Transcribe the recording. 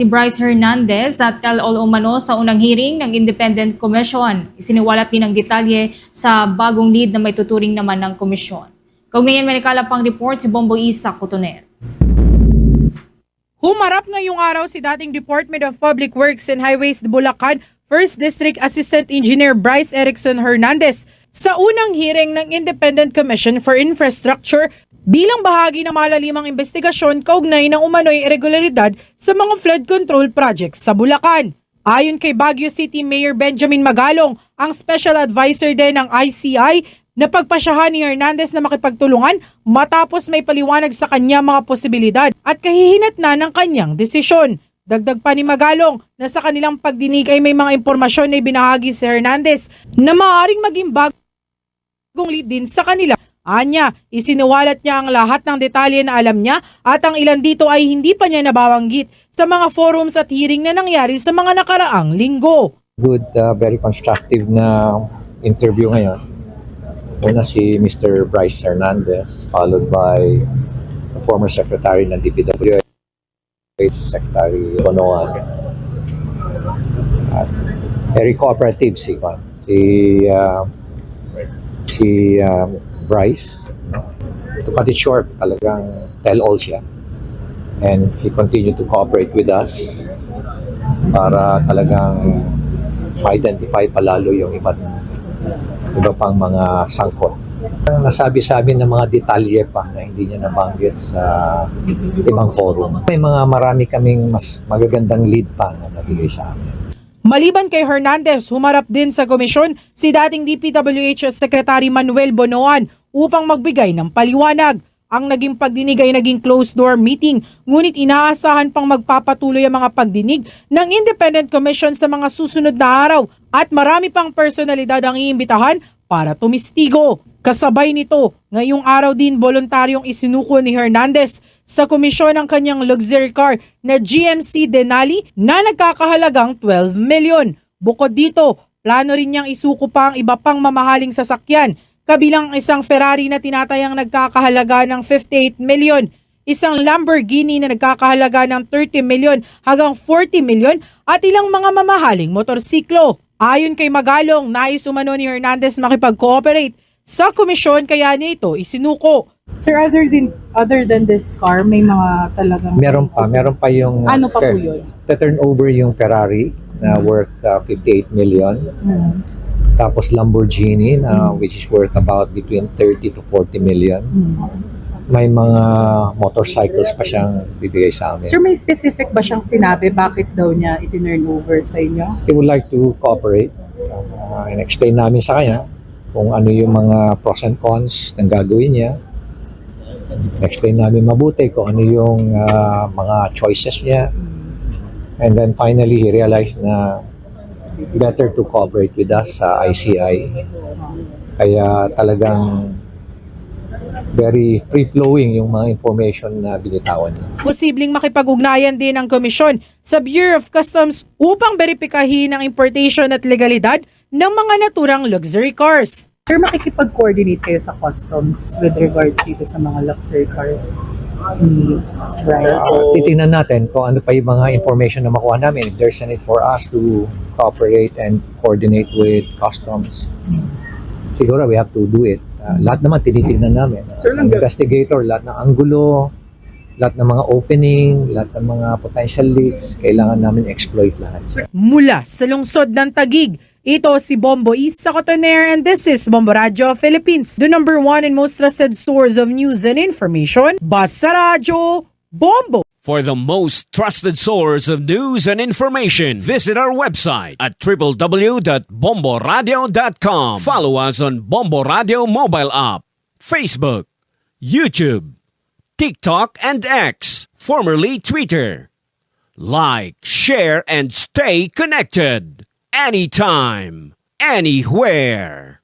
Si Bryce Hernandez at tell-all umano sa unang hearing ng Independent Commission. Isiniwalat din ang detalye sa bagong lead na may tuturing naman ng komisyon. Kaugnayan may nakalapang report si Bombo Isa Cotoner. Humarap ngayong araw si dating Department of Public Works and Highways Bulacan First District Assistant Engineer Bryce Erickson Hernandez sa unang hearing ng Independent Commission for Infrastructure bilang bahagi ng malalimang investigasyon kaugnay ng umano'y irregularidad sa mga flood control projects sa Bulacan. Ayon kay Baguio City Mayor Benjamin Magalong, ang special advisor din ng ICI na pagpasyahan ni Hernandez na makipagtulungan matapos may paliwanag sa kanya mga posibilidad at kahihinat na ng kanyang desisyon. Dagdag pa ni Magalong na sa kanilang pagdinig ay may mga impormasyon na ibinahagi si Hernandez na maaaring maging bagong lead din sa kanila. Anya, isiniwalat niya ang lahat ng detalye na alam niya at ang ilan dito ay hindi pa niya nababanggit sa mga forums at hearing na nangyari sa mga nakaraang linggo. good, uh, very constructive na interview ngayon. Una si Mr. Bryce Hernandez, followed by the former secretary ng DPWH, Secretary Bonoan. At very cooperative si. Si, uh, si um, Bryce. To cut it short, talagang tell-all siya. And he continued to cooperate with us para talagang ma-identify palalo yung iba't iba pang mga sangkot. Ang nasabi sa amin ng mga detalye pa na hindi niya nabanggit sa ibang forum. May mga marami kaming mas magagandang lead pa na nabigay sa amin. Maliban kay Hernandez, humarap din sa komisyon si dating DPWH Secretary Manuel Bonoan upang magbigay ng paliwanag. Ang naging pagdinig ay naging closed-door meeting, ngunit inaasahan pang magpapatuloy ang mga pagdinig ng Independent Commission sa mga susunod na araw at marami pang personalidad ang iimbitahan para tumistigo. Kasabay nito, ngayong araw din voluntaryong isinuko ni Hernandez sa komisyon ang kanyang luxury car na GMC Denali na nagkakahalagang 12 million. Bukod dito, plano rin niyang isuko pa ang iba pang mamahaling sasakyan, kabilang isang Ferrari na tinatayang nagkakahalaga ng 58 million, isang Lamborghini na nagkakahalaga ng 30 million hanggang 40 million at ilang mga mamahaling motorsiklo. Ayon kay Magalong, nais umano ni Hernandez makipag-cooperate sa komisyon kaya niya ito isinuko. Sir, other than other than this car, may mga talagang Meron pa, meron pa yung Ano pa po yun? turn over yung Ferrari na worth uh, 58 million. Hmm. Tapos Lamborghini na which is worth about between 30 to 40 million. Hmm. May mga motorcycles pa siyang bibigay sa amin. Sir, may specific ba siyang sinabi bakit daw niya itinurn over sa inyo? He would like to cooperate. Uh, and explain namin sa kanya kung ano yung mga pros and cons ng gagawin niya. Explain namin mabuti kung ano yung uh, mga choices niya. And then finally, he realized na better to cooperate with us sa ICI. Kaya talagang very free-flowing yung mga information na binitawan niya. Posibleng makipag-ugnayan din ang komisyon sa Bureau of Customs upang beripikahin ang importation at legalidad ng mga naturang luxury cars. Sir, makikipag-coordinate kayo sa customs with regards dito sa mga luxury cars ni Bryce. Uh, titingnan natin kung ano pa yung mga information na makuha namin. If there's a need for us to cooperate and coordinate with customs, siguro we have to do it. Uh, lahat naman tinitingnan namin. As an investigator, lahat ng anggulo, lahat ng mga opening, lahat ng mga potential leads, kailangan namin exploit lahat. Mula sa lungsod ng Tagig, ito si Bombo Isa Cotoner and this is Bombo Radio Philippines, the number one and most trusted source of news and information. Basta Radio, Bombo! For the most trusted source of news and information, visit our website at www.bomboradio.com. Follow us on Bombo Radio mobile app, Facebook, YouTube, TikTok, and X, formerly Twitter. Like, share, and stay connected anytime, anywhere.